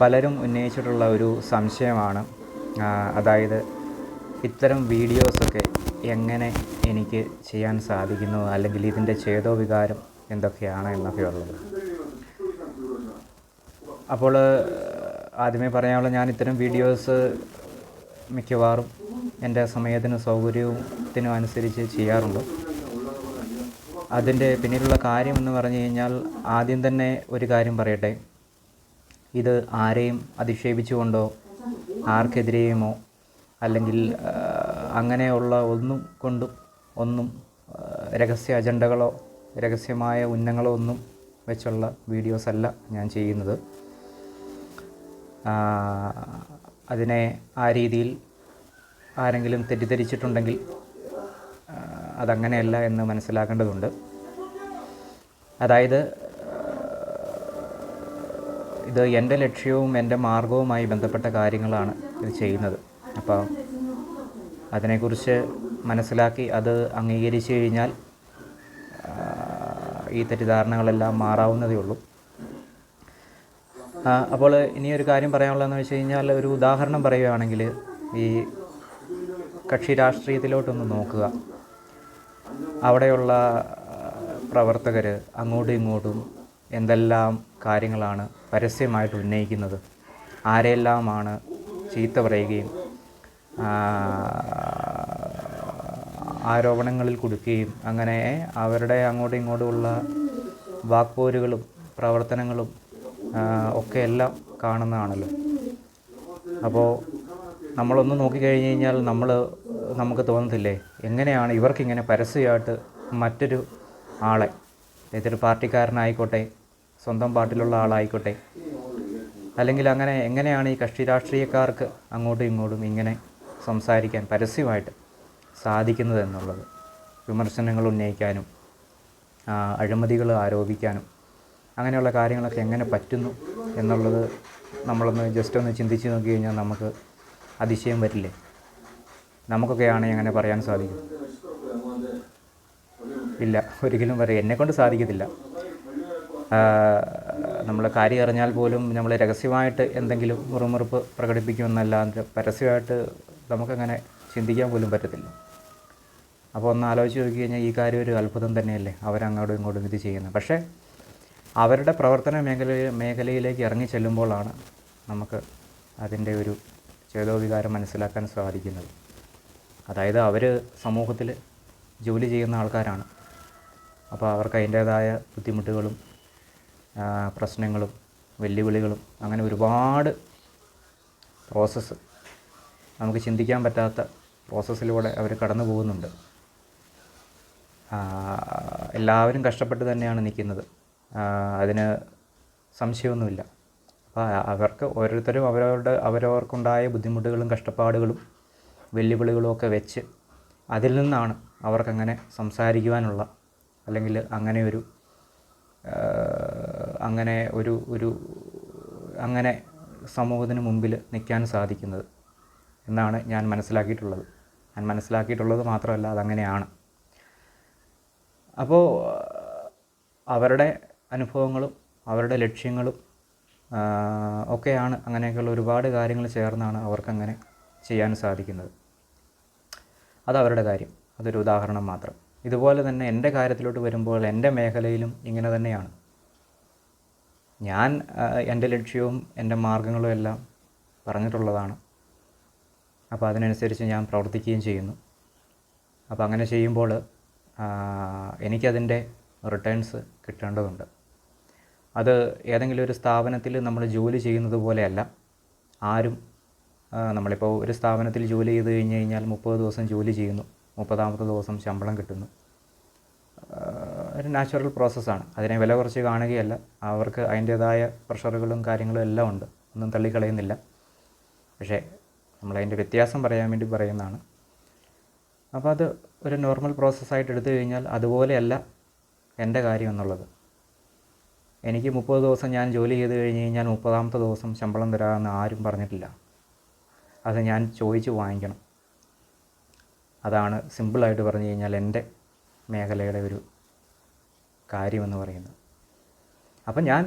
പലരും ഉന്നയിച്ചിട്ടുള്ള ഒരു സംശയമാണ്. അതായത് ഇത്തരം വീഡിയോസൊക്കെ എങ്ങനെ എനിക്ക് ചെയ്യാൻ സാധിക്കുന്നു? അല്ലെങ്കിൽ ഇതിന്റെ ചേതോവികാരം എന്തൊക്കെയാണ് എന്നൊക്കെ ഉള്ളത്. അപ്പോൾ ആദ്യമേ പറയാനുള്ള ഞാൻ ഇത്തരം വീഡിയോസ് മിക്കവാറും എന്റെ സമയത്തിനും സൗകര്യത്തിനും അനുസരിച്ച് ചെയ്യാറുണ്ട്. അതിന്റെ പിന്നിലുള്ള കാര്യം എന്ന് പറഞ്ഞു കഴിഞ്ഞാൽ ആദ്യം തന്നെ ഒരു കാര്യം പറയട്ടെ. ഇത് ആരെയും അധിക്ഷേപിച്ചുകൊണ്ടോ ആർക്കെതിരെയുമോ അല്ലെങ്കിൽ അങ്ങനെയുള്ള ഒന്നും കൊണ്ടും ഒന്നും രഹസ്യ അജണ്ടകളോ രഹസ്യമായ ഉന്നങ്ങളോ ഒന്നും വെച്ചുള്ള വീഡിയോസ് അല്ല ഞാൻ ചെയ്യുന്നത്. അതിനെ ആ രീതിയിൽ ആരെങ്കിലും തെറ്റിദ്ധരിച്ചിട്ടുണ്ടെങ്കിൽ അതങ്ങനെയല്ല എന്ന് മനസ്സിലാക്കേണ്ടതുണ്ട്. അതായത് ഇത് എന്റെ ലക്ഷ്യവും എന്റെ മാർഗവുമായി ബന്ധപ്പെട്ട കാര്യങ്ങളാണ് ഇത് ചെയ്യുന്നത്. അപ്പോൾ അതിനെക്കുറിച്ച് മനസ്സിലാക്കി അത് അംഗീകരിച്ചു കഴിഞ്ഞാൽ ഈ തെറ്റിദ്ധാരണകളെല്ലാം മാറാവുന്നതേ ഉള്ളൂ. അപ്പോൾ ഇനിയൊരു കാര്യം പറയാനുള്ളതെന്ന് വെച്ച് കഴിഞ്ഞാൽ ഒരു ഉദാഹരണം പറയുകയാണെങ്കിൽ ഈ കക്ഷി രാഷ്ട്രീയത്തിലോട്ടൊന്ന് നോക്കുക. അവിടെയുള്ള പ്രവർത്തകർ അങ്ങോട്ടും ഇങ്ങോട്ടും എന്തെല്ലാം കാര്യങ്ങളാണ് പരസ്യമായിട്ട് ഉന്നയിക്കുന്നത്? ആരെല്ലാമാണ് ചീത്ത പറയുകയും ആരോപണങ്ങളിൽ കൊടുക്കുകയും അങ്ങനെ അവരുടെ അങ്ങോട്ടും ഇങ്ങോട്ടുമുള്ള വാക്പോരുകളും പ്രവർത്തനങ്ങളും ഒക്കെ എല്ലാം കാണുന്നതാണല്ലോ. അപ്പോൾ നമ്മളൊന്ന് നോക്കിക്കഴിഞ്ഞ് കഴിഞ്ഞാൽ നമ്മൾ നമുക്ക് തോന്നത്തില്ലേ? എങ്ങനെയാണ് ഇവർക്കിങ്ങനെ പരസ്യമായിട്ട് മറ്റൊരു ആളെ ഏതൊരു പാർട്ടിക്കാരനായിക്കോട്ടെ സ്വന്തം പാർട്ടിയിലുള്ള ആളായിക്കോട്ടെ അല്ലെങ്കിൽ അങ്ങനെ എങ്ങനെയാണ് ഈ കക്ഷി രാഷ്ട്രീയക്കാർക്ക് അങ്ങോട്ടും ഇങ്ങോട്ടും ഇങ്ങനെ സംസാരിക്കാൻ പരസ്യമായിട്ട് സാധിക്കുന്നത് എന്നുള്ളത് വിമർശനങ്ങൾ ഉന്നയിക്കാനും അഴിമതികൾ ആരോപിക്കാനും അങ്ങനെയുള്ള കാര്യങ്ങളൊക്കെ എങ്ങനെ പറ്റുന്നു എന്നുള്ളത് നമ്മളൊന്ന് ജസ്റ്റ് ഒന്ന് ചിന്തിച്ച് നോക്കി കഴിഞ്ഞാൽ നമുക്ക് അതിശയം വരില്ലേ? നമുക്കൊക്കെയാണ് അങ്ങനെ പറയാൻ സാധിക്കും. ഇല്ല. ഒരിക്കലും പറയും. എന്നെക്കൊണ്ട് സാധിക്കത്തില്ല. നമ്മൾ കാര്യം അറിഞ്ഞാൽ പോലും നമ്മൾ രഹസ്യമായിട്ട് എന്തെങ്കിലും മുറുമുറുപ്പ് പ്രകടിപ്പിക്കുമെന്നല്ലാതെ പരസ്യമായിട്ട് നമുക്കങ്ങനെ ചിന്തിക്കാൻ പോലും പറ്റത്തില്ല. അപ്പോൾ ഒന്ന് ആലോചിച്ച് നോക്കി കഴിഞ്ഞാൽ ഈ കാര്യം ഒരു അത്ഭുതം തന്നെയല്ലേ അവരങ്ങോട്ടും ഇങ്ങോട്ടും ഇത് ചെയ്യുന്നത്. പക്ഷേ അവരുടെ പ്രവർത്തന മേഖല മേഖലയിലേക്ക് ഇറങ്ങി ചെല്ലുമ്പോഴാണ് നമുക്ക് അതിന്റെ ഒരു ചേതോവികാരം മനസ്സിലാക്കാൻ സാധിക്കുന്നത്. അതായത് അവർ സമൂഹത്തിൽ ജോലി ചെയ്യുന്ന ആൾക്കാരാണ്. അപ്പോൾ അവർക്ക് അതിന്റേതായ ബുദ്ധിമുട്ടുകളും പ്രശ്നങ്ങളും വെല്ലുവിളികളും അങ്ങനെ ഒരുപാട് പ്രോസസ്സ് നമുക്ക് ചിന്തിക്കാൻ പറ്റാത്ത പ്രോസസ്സിലൂടെ അവർ കടന്നു പോകുന്നുണ്ട്. എല്ലാവരും കഷ്ടപ്പെട്ട് തന്നെയാണ് നിൽക്കുന്നത്. അതിന് സംശയമൊന്നുമില്ല. അപ്പോൾ അവർക്ക് ഓരോരുത്തരും അവരവരുടെ അവരവർക്കുണ്ടായ ബുദ്ധിമുട്ടുകളും കഷ്ടപ്പാടുകളും വെല്ലുവിളികളും ഒക്കെ വെച്ച് അതിൽ നിന്നാണ് അവർക്കങ്ങനെ സംസാരിക്കുവാനുള്ള അല്ലെങ്കിൽ അങ്ങനെ ഒരു അങ്ങനെ ഒരു ഒരു അങ്ങനെ സമൂഹത്തിന് മുമ്പിൽ നിൽക്കാൻ സാധിക്കുന്നത് എന്നാണ് ഞാൻ മനസ്സിലാക്കിയിട്ടുള്ളത്. ഞാൻ മനസ്സിലാക്കിയിട്ടുള്ളത് മാത്രമല്ല അതങ്ങനെയാണ്. അപ്പോൾ അവരുടെ അനുഭവങ്ങളും അവരുടെ ലക്ഷ്യങ്ങളും ഒക്കെയാണ് അങ്ങനെയൊക്കെയുള്ള ഒരുപാട് കാര്യങ്ങൾ ചേർന്നാണ് അവർക്കങ്ങനെ ചെയ്യാൻ സാധിക്കുന്നത്. അതവരുടെ കാര്യം. അതൊരു ഉദാഹരണം മാത്രം. ഇതുപോലെ തന്നെ എന്റെ കാര്യത്തിലോട്ട് വരുമ്പോൾ എന്റെ മേഖലയിലും ഇങ്ങനെ തന്നെയാണ്. ഞാൻ എന്റെ ലക്ഷ്യവും എന്റെ മാർഗങ്ങളും എല്ലാം പറഞ്ഞിട്ടുള്ളതാണ്. അപ്പോൾ അതിനനുസരിച്ച് ഞാൻ പ്രവർത്തിക്കുകയും ചെയ്യുന്നു. അപ്പോൾ അങ്ങനെ ചെയ്യുമ്പോൾ എനിക്കതിന്റെ റിട്ടേൺസ് കിട്ടേണ്ടതുണ്ട്. അത് ഏതെങ്കിലും ഒരു സ്ഥാപനത്തിൽ നമ്മൾ ജോലി ചെയ്യുന്നത് പോലെയല്ല. ആരും നമ്മളിപ്പോൾ ഒരു സ്ഥാപനത്തിൽ ജോലി ചെയ്ത് കഴിഞ്ഞ് കഴിഞ്ഞാൽ മുപ്പത് ദിവസം ജോലി ചെയ്യുന്നു. മുപ്പതാമത്തെ ദിവസം ശമ്പളം കിട്ടുന്നു. ഒരു നാച്ചുറൽ പ്രോസസ്സാണ് അതിനെ വില കുറച്ച് കാണുകയല്ല. അവർക്ക് അതിന്റേതായ പ്രഷറുകളും കാര്യങ്ങളും എല്ലാം ഉണ്ട്. ഒന്നും തള്ളിക്കളയുന്നില്ല. പക്ഷേ നമ്മളതിന്റെ വ്യത്യാസം പറയാൻ വേണ്ടി പറയുന്നതാണ്. അപ്പോൾ അത് ഒരു നോർമൽ പ്രോസസ്സായിട്ട് എടുത്തു കഴിഞ്ഞാൽ അതുപോലെയല്ല എന്റെ കാര്യം എന്നുള്ളത്. എനിക്ക് മുപ്പത് ദിവസം ഞാൻ ജോലി ചെയ്ത് കഴിഞ്ഞ് കഴിഞ്ഞാൽ മുപ്പതാമത്തെ ദിവസം ശമ്പളം തരാമെന്ന് ആരും പറഞ്ഞിട്ടില്ല. അത് ഞാൻ ചോദിച്ച് വാങ്ങിക്കണം. അതാണ് സിമ്പിളായിട്ട് പറഞ്ഞു കഴിഞ്ഞാൽ എന്റെ മേഖലയുടെ ഒരു കാര്യമെന്ന് പറയുന്നത്. അപ്പം ഞാൻ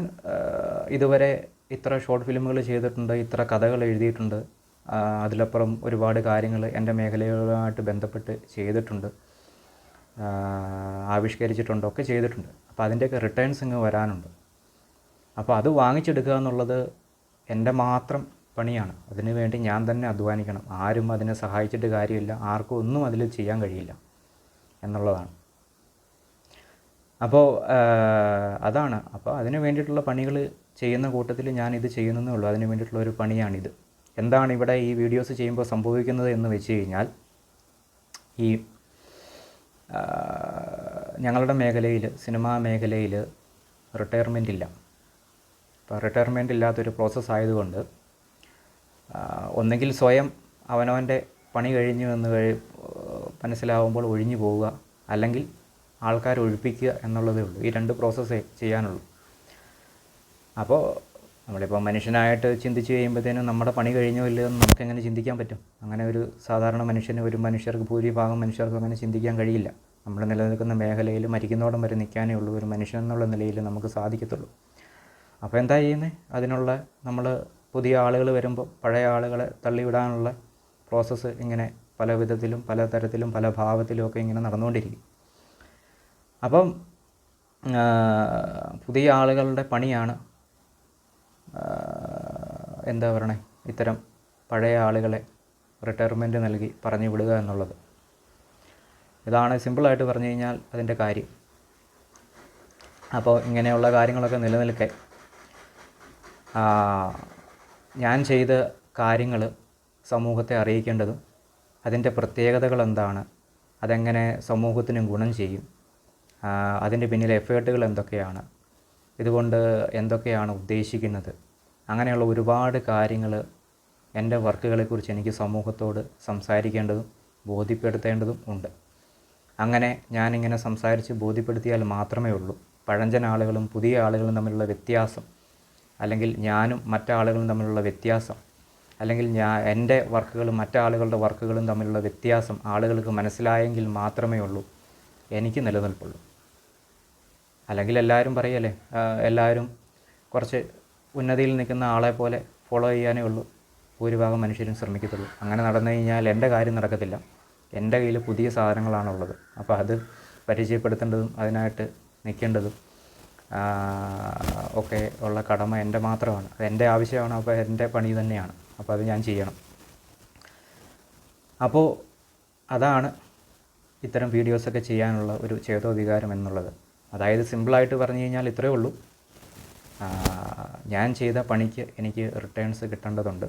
ഇതുവരെ ഇത്ര ഷോർട്ട് ഫിലിമുകൾ ചെയ്തിട്ടുണ്ട് ഇത്ര കഥകൾ എഴുതിയിട്ടുണ്ട് അതിലപ്പുറം ഒരുപാട് കാര്യങ്ങൾ എന്റെ മേഖലയുമായിട്ട് ബന്ധപ്പെട്ട് ചെയ്തിട്ടുണ്ട് ആവിഷ്കരിച്ചിട്ടുണ്ട് ഒക്കെ ചെയ്തിട്ടുണ്ട്. അപ്പോൾ അതിന്റെയൊക്കെ റിട്ടേൺസ് ഇങ്ങ് വരാനുണ്ട്. അപ്പോൾ അത് വാങ്ങിച്ചെടുക്കുക എന്നുള്ളത് എന്റെ മാത്രം പണിയാണ്. അതിനു വേണ്ടി ഞാൻ തന്നെ അധ്വാനിക്കണം. ആരും അതിനെ സഹായിച്ചിട്ട് കാര്യമില്ല. ആർക്കും ഒന്നും അതിൽ ചെയ്യാൻ കഴിയില്ല എന്നുള്ളതാണ്. അപ്പോൾ അതാണ്. അപ്പോൾ അതിന് വേണ്ടിയിട്ടുള്ള പണികൾ ചെയ്യുന്ന കൂട്ടത്തിൽ ഞാൻ ഇത് ചെയ്യുന്നതേ ഉള്ളൂ. അതിന് വേണ്ടിയിട്ടുള്ള ഒരു പണിയാണിത്. എന്താണ് ഇവിടെ ഈ വീഡിയോസ് ചെയ്യുമ്പോൾ സംഭവിക്കുന്നത് എന്ന് വെച്ച് കഴിഞ്ഞാൽ ഈ ഞങ്ങളുടെ മേഖലയിൽ സിനിമാ മേഖലയിൽ റിട്ടയർമെന്റ് ഇല്ല. അപ്പോൾ റിട്ടയർമെന്റ് ഇല്ലാത്തൊരു പ്രോസസ്സ് ആയതുകൊണ്ട് ഒന്നെങ്കിൽ സ്വയം അവനവന്റെ പണി കഴിഞ്ഞു എന്ന് മനസ്സിലാവുമ്പോൾ ഒഴിഞ്ഞു പോവുക. അല്ലെങ്കിൽ ആൾക്കാർ ഒഴിപ്പിക്കുക എന്നുള്ളതേ ഉള്ളൂ. ഈ രണ്ട് പ്രോസസ്സേ ചെയ്യാനുള്ളൂ. അപ്പോൾ നമ്മളിപ്പോൾ മനുഷ്യനായിട്ട് ചിന്തിച്ച് കഴിയുമ്പോഴത്തേനും നമ്മുടെ പണി കഴിഞ്ഞോ ഇല്ലയോ എന്ന് നമുക്ക് എങ്ങനെ ചിന്തിക്കാൻ പറ്റും? അങ്ങനെ ഒരു സാധാരണ മനുഷ്യന് ഒരു മനുഷ്യർക്ക് ഭൂരിഭാഗം മനുഷ്യർക്ക് അങ്ങനെ ചിന്തിക്കാൻ കഴിയില്ല. നമ്മൾ നിലനിൽക്കുന്ന മേഖലയിൽ മരിക്കുന്നോടം വരെ നിൽക്കാനേ ഉള്ളൂ. ഒരു മനുഷ്യൻ എന്നുള്ള നിലയിൽ നമുക്ക് സാധിക്കത്തുള്ളൂ. അപ്പോൾ എന്താ ചെയ്യുന്നത് അതിനുള്ള നമ്മൾ പുതിയ ആളുകൾ വരുമ്പോൾ പഴയ ആളുകളെ തള്ളിവിടാനുള്ള പ്രോസസ്സ് ഇങ്ങനെ പല വിധത്തിലും പല തരത്തിലും പല ഭാവത്തിലും ഒക്കെ ഇങ്ങനെ നടന്നുകൊണ്ടിരിക്കും. അപ്പം പുതിയ ആളുകളുടെ പണിയാണ് എന്താ പറയണേ ഇത്തരം പഴയ ആളുകളെ റിട്ടയർമെന്റ് നൽകി പറഞ്ഞു വിടുക എന്നുള്ളത്. ഇതാണ് സിമ്പിളായിട്ട് പറഞ്ഞു കഴിഞ്ഞാൽ അതിന്റെ കാര്യം. അപ്പോൾ ഇങ്ങനെയുള്ള കാര്യങ്ങളൊക്കെ നിലനിൽക്കെ. ഞാൻ ചെയ്ത കാര്യങ്ങൾ സമൂഹത്തെ അറിയിക്കേണ്ടതും അതിന്റെ പ്രത്യേകതകൾ എന്താണ് അതെങ്ങനെ സമൂഹത്തിന് ഗുണം ചെയ്യും അതിന്റെ പിന്നിലെ എഫേർട്ടുകൾ എന്തൊക്കെയാണ് ഇതുകൊണ്ട് എന്തൊക്കെയാണ് ഉദ്ദേശിക്കുന്നത് അങ്ങനെയുള്ള ഒരുപാട് കാര്യങ്ങൾ എന്റെ വർക്കുകളെക്കുറിച്ച് എനിക്ക് സമൂഹത്തോട് സംസാരിക്കേണ്ടതും ബോധ്യപ്പെടുത്തേണ്ടതും ഉണ്ട്. അങ്ങനെ ഞാനിങ്ങനെ സംസാരിച്ച് ബോധ്യപ്പെടുത്തിയാൽ മാത്രമേ ഉള്ളൂ. പഴഞ്ചൻ ആളുകളും പുതിയ ആളുകളും തമ്മിലുള്ള വ്യത്യാസം അല്ലെങ്കിൽ ഞാനും മറ്റാളുകളും തമ്മിലുള്ള വ്യത്യാസം അല്ലെങ്കിൽ ഞാൻ എന്റെ വർക്കുകളും മറ്റാളുകളുടെ വർക്കുകളും തമ്മിലുള്ള വ്യത്യാസം ആളുകൾക്ക് മനസ്സിലായെങ്കിൽ മാത്രമേ ഉള്ളൂ എനിക്ക് നിലനിൽപ്പുള്ളൂ. അല്ലെങ്കിൽ എല്ലാവരും പറയല്ലേ എല്ലാവരും കുറച്ച് ഉന്നതിയിൽ നിൽക്കുന്ന ആളെ പോലെ ഫോളോ ചെയ്യാനേ ഉള്ളൂ ഭൂരിഭാഗം മനുഷ്യരും ശ്രമിക്കത്തുള്ളൂ. അങ്ങനെ നടന്നു കഴിഞ്ഞാൽ എന്റെ കാര്യം നടക്കത്തില്ല. എന്റെ കയ്യിൽ പുതിയ സാധനങ്ങളാണുള്ളത്. അപ്പോൾ അത് പരിചയപ്പെടുത്തേണ്ടതും അതിനായിട്ട് നിൽക്കേണ്ടതും ഒക്കെ ഉള്ള കടമ എന്റെ മാത്രമാണ്. എന്റെ ആവശ്യമാണ് അപ്പോൾ എന്റെ പണി തന്നെയാണ്. അപ്പോൾ അത് ഞാൻ ചെയ്യണം. അപ്പോൾ അതാണ് ഇത്തരം വീഡിയോസൊക്കെ ചെയ്യാനുള്ള ഒരു ചേതോവികാരം എന്നുള്ളത്. അതായത് സിമ്പിളായിട്ട് പറഞ്ഞു കഴിഞ്ഞാൽ ഇത്രയേ ഉള്ളൂ. ഞാൻ ചെയ്ത പണിക്ക് എനിക്ക് റിട്ടേൺസ് കിട്ടേണ്ടതുണ്ട്.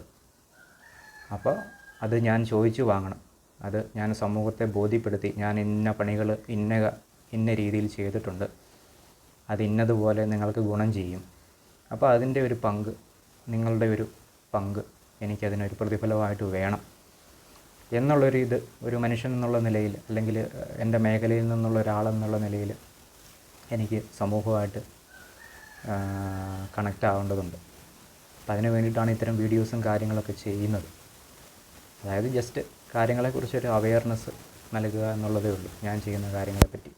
അപ്പോൾ അത് ഞാൻ ചോദിച്ചു വാങ്ങണം. അത് ഞാൻ സമൂഹത്തെ ബോധ്യപ്പെടുത്തി. ഞാൻ ഇന്ന പണികൾ ഇന്ന ഇന്ന രീതിയിൽ ചെയ്തിട്ടുണ്ട്. അത് ഇന്നതുപോലെ നിങ്ങൾക്ക് ഗുണം ചെയ്യും. അപ്പോൾ അതിന്റെ ഒരു പങ്ക് നിങ്ങളുടെ ഒരു പങ്ക് എനിക്കതിനൊരു പ്രതിഫലമായിട്ട് വേണം. എന്നുള്ളൊരു ഇത് ഒരു മനുഷ്യൻ എന്നുള്ള നിലയിൽ അല്ലെങ്കിൽ എന്റെ മേഖലയിൽ നിന്നുള്ള ഒരാളെന്നുള്ള നിലയിൽ എനിക്ക് സമൂഹമായിട്ട് കണക്റ്റ് ആവേണ്ടതുണ്ട്. അപ്പം അതിന് വേണ്ടിയിട്ടാണ് ഇത്തരം വീഡിയോസും കാര്യങ്ങളൊക്കെ ചെയ്യുന്നത്. അതായത് ജസ്റ്റ് കാര്യങ്ങളെക്കുറിച്ചൊരു അവയർനെസ് നൽകുക എന്നുള്ളതേ ഉള്ളൂ. ഞാൻ ചെയ്യുന്ന കാര്യങ്ങളെപ്പറ്റി.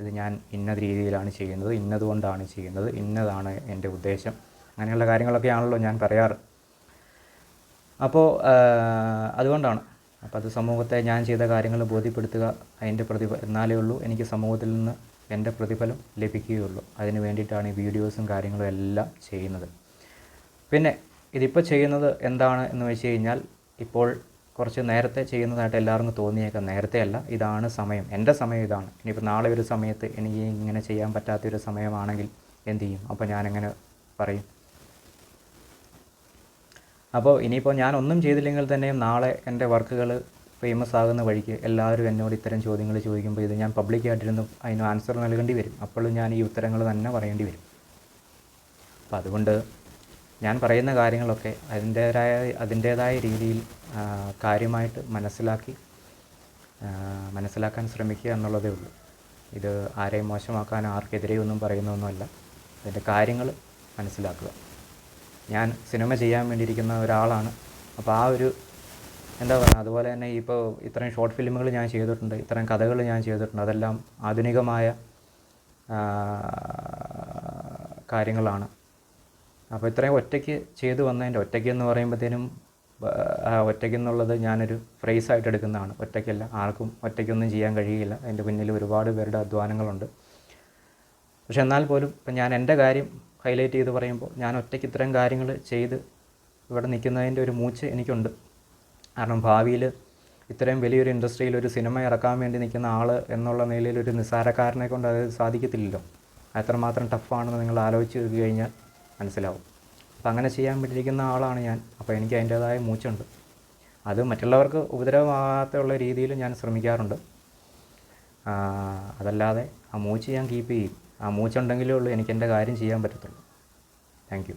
ഇത് ഞാൻ ഇന്ന രീതിയിലാണ് ചെയ്യുന്നത് ഇന്നതുകൊണ്ടാണ് ചെയ്യുന്നത് ഇന്നതാണ് എന്റെ ഉദ്ദേശം. അങ്ങനെയുള്ള കാര്യങ്ങളൊക്കെയാണല്ലോ ഞാൻ പറയാറ്. അപ്പോൾ അതുകൊണ്ടാണ്. അപ്പോൾ അത് സമൂഹത്തെ ഞാൻ ചെയ്ത കാര്യങ്ങൾ ബോധ്യപ്പെടുത്തുക അതിന്റെ പ്രതിഫ എന്നാലേ ഉള്ളൂ എനിക്ക് സമൂഹത്തിൽ നിന്ന് എന്റെ പ്രതിഫലം ലഭിക്കുകയുള്ളൂ. അതിന് വേണ്ടിയിട്ടാണ് ഈ വീഡിയോസും കാര്യങ്ങളും എല്ലാം ചെയ്യുന്നത്. പിന്നെ ഇതിപ്പോൾ ചെയ്യുന്നത് എന്താണ് എന്ന് വെച്ച് കഴിഞ്ഞാൽ ഇപ്പോൾ കുറച്ച് നേരത്തെ ചെയ്യുന്നതായിട്ട് എല്ലാവർക്കും തോന്നിയേക്കാം. നേരത്തെ അല്ല ഇതാണ് സമയം. എന്റെ സമയം ഇതാണ്. ഇനിയിപ്പോൾ നാളെ ഒരു സമയത്ത് എനിക്ക് ഇങ്ങനെ ചെയ്യാൻ പറ്റാത്തൊരു സമയമാണെങ്കിൽ എന്ത് ചെയ്യും? അപ്പോൾ ഞാനെങ്ങനെ പറയും. അപ്പോൾ ഇനിയിപ്പോൾ ഞാൻ ഒന്നും ചെയ്തില്ലെങ്കിൽ തന്നെയും നാളെ എന്റെ വർക്കുകൾ ഫേമസ് ആകുന്ന വഴിക്ക് എല്ലാവരും എന്നോട് ഇത്തരം ചോദ്യങ്ങൾ ചോദിക്കുമ്പോൾ ഇത് ഞാൻ പബ്ലിക്കായിട്ടിരുന്ന് അതിന് ആൻസർ നൽകേണ്ടി വരും. അപ്പോഴും ഞാൻ ഈ ഉത്തരങ്ങൾ തന്നെ പറയേണ്ടി വരും. അപ്പോൾ അതുകൊണ്ട് ഞാൻ പറയുന്ന കാര്യങ്ങളൊക്കെ അതിന്റേതായ അതിന്റേതായ രീതിയിൽ കാര്യമായിട്ട് മനസ്സിലാക്കി മനസ്സിലാക്കാൻ ശ്രമിക്കുക എന്നുള്ളതേ ഉള്ളൂ. ഇത് ആരെയും മോശമാക്കാൻ ആർക്കെതിരെയും ഒന്നും പറയുന്നൊന്നുമല്ല അതിന്റെ കാര്യങ്ങൾ മനസ്സിലാക്കുക. ഞാൻ സിനിമ ചെയ്യാൻ വേണ്ടിയിരിക്കുന്ന ഒരാളാണ്. അപ്പോൾ ആ ഒരു എന്താ പറയുക അതുപോലെ തന്നെ ഇപ്പോൾ ഇത്രയും ഷോർട്ട് ഫിലിമുകൾ ഞാൻ ചെയ്തിട്ടുണ്ട് ഇത്രയും കഥകൾ ഞാൻ ചെയ്തിട്ടുണ്ട് അതെല്ലാം ആധുനികമായ കാര്യങ്ങളാണ്. അപ്പോൾ ഇത്രയും ഒറ്റയ്ക്ക് ചെയ്തു വന്നതിന്റെ ഒറ്റയ്ക്ക് എന്ന് പറയുമ്പോഴത്തേനും ഒറ്റയ്ക്ക് എന്നുള്ളത് ഞാനൊരു ഫ്രേസായിട്ട് എടുക്കുന്നതാണ്. ഒറ്റയ്ക്കല്ല ആർക്കും ഒറ്റയ്ക്കൊന്നും ചെയ്യാൻ കഴിയില്ല. അതിന്റെ പിന്നിൽ ഒരുപാട് പേരുടെ അധ്വാനങ്ങളുണ്ട്. പക്ഷെ എന്നാൽ പോലും ഇപ്പം ഞാൻ എന്റെ കാര്യം ഹൈലൈറ്റ് ചെയ്ത് പറയുമ്പോൾ ഞാൻ ഒറ്റയ്ക്ക് ഇത്രയും കാര്യങ്ങൾ ചെയ്ത് ഇവിടെ നിൽക്കുന്നതിന്റെ ഒരു മൂച്ച് എനിക്കുണ്ട്. കാരണം ഭാവിയിൽ ഇത്രയും വലിയൊരു ഇൻഡസ്ട്രിയിൽ ഒരു സിനിമ ഇറക്കാൻ വേണ്ടി നിൽക്കുന്ന ആൾ എന്നുള്ള നിലയിൽ ഒരു നിസ്സാരക്കാരനെ കൊണ്ട് അത് സാധിക്കത്തില്ലല്ലോ. എത്രമാത്രം ടഫാണെന്ന് നിങ്ങൾ ആലോചിച്ച് കഴിഞ്ഞാൽ മനസ്സിലാവും. അപ്പം അങ്ങനെ ചെയ്യാൻ പറ്റിയിരിക്കുന്ന ആളാണ് ഞാൻ. അപ്പോൾ എനിക്ക് അതിന്റേതായ മൂച്ചുണ്ട്. അത് മറ്റുള്ളവർക്ക് ഉപദ്രവമാകാത്തുള്ള രീതിയിൽ ഞാൻ ശ്രമിക്കാറുണ്ട്. അതല്ലാതെ ആ മൂച്ച് ഞാൻ കീപ്പ് ചെയ്യും. ആ മൂച്ചുണ്ടെങ്കിലേ ഉള്ളൂ എനിക്ക് എന്റെ കാര്യം ചെയ്യാൻ പറ്റത്തുള്ളൂ. Thank you